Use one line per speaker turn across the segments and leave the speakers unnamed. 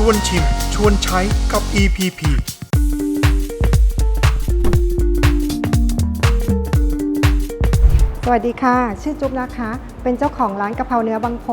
ชวนชิม ชวนใช้กับ EPP
สวัสดีค่ะ ชื่อจุ๊บนะคะ เป็นเจ้าของร้านกะเพราเนื้อบางโพ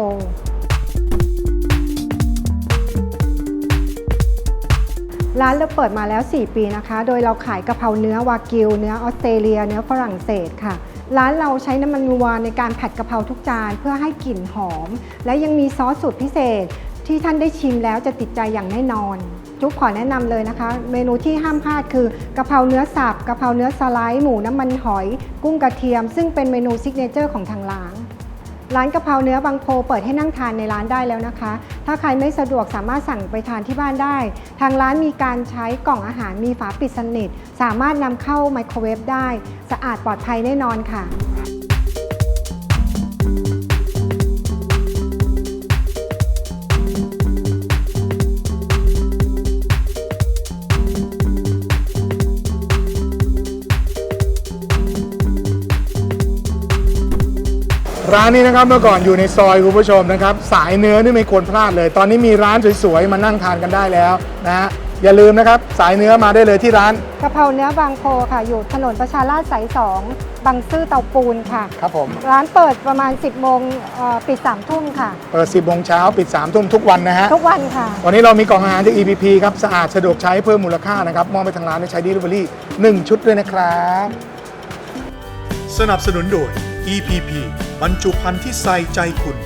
ร้านเราเปิดมาแล้ว 4 ปีนะคะ โดยเราขายกะเพราเนื้อวากิว เนื้อออสเตรเลีย เนื้อฝรั่งเศสค่ะ ร้านเราใช้น้ำมันวัวในการผัดกะเพราทุกจานเพื่อให้กลิ่นหอม และยังมีซอสสูตรพิเศษ ที่ท่านได้ชิมแล้วจะติดใจอย่างแน่นอน จุ๊บขอแนะนำเลยนะคะ เมนูที่ห้ามพลาดคือกะเพราเนื้อสับกะเพราเนื้อสไลด์หมูน้ำมันหอย กุ้งกระเทียม ซึ่งเป็นเมนูซิกเนเจอร์ของทางร้านร้านกะเพราเนื้อบางโพเปิดให้นั่งทานในร้านได้แล้วนะคะ ถ้าใครไม่สะดวกสามารถสั่งไปทานที่บ้านได้ ทางร้านมีการใช้กล่องอาหารมีฝาปิดสนิท สามารถนำเข้าไมโครเวฟได้ สะอาดปลอดภัยแน่นอนค่ะ
ร้านนี้นะครับเมื่อก่อนอยู่ในซอยคุณผู้ชมนะครับ สายเนื้อนี่ไม่ควรพลาดเลย ตอนนี้มีร้านสวยๆมานั่งทานกันได้แล้วนะฮะอย่าลืมนะครับสายเนื้อมาได้เลยที่ร้าน
กะเพราเนื้อบางโพค่ะ อยู่ถนนประชาราษฎร์สายสองบางซื่อเตาปูนค่ะ
ครับผม
ร้านเปิดประมาณ 10โมงเอ่อปิด3ทุ่มค่ะ
เปิด 10โมงเช้าปิด3ทุ่มทุกวันนะฮะ
ทุกวันค่ะ
วันนี้เรามีกล่องอาหารจาก EPP ครับ สะอาดสะดวกใช้เพิ่มมูลค่านะครับ มอบไปทางร้านให้ใช้ Delivery 1 ชุดด้วยนะครับ
สนับสนุนโดย EPP บรรจุภัณฑ์ที่ใส่ใจคุณ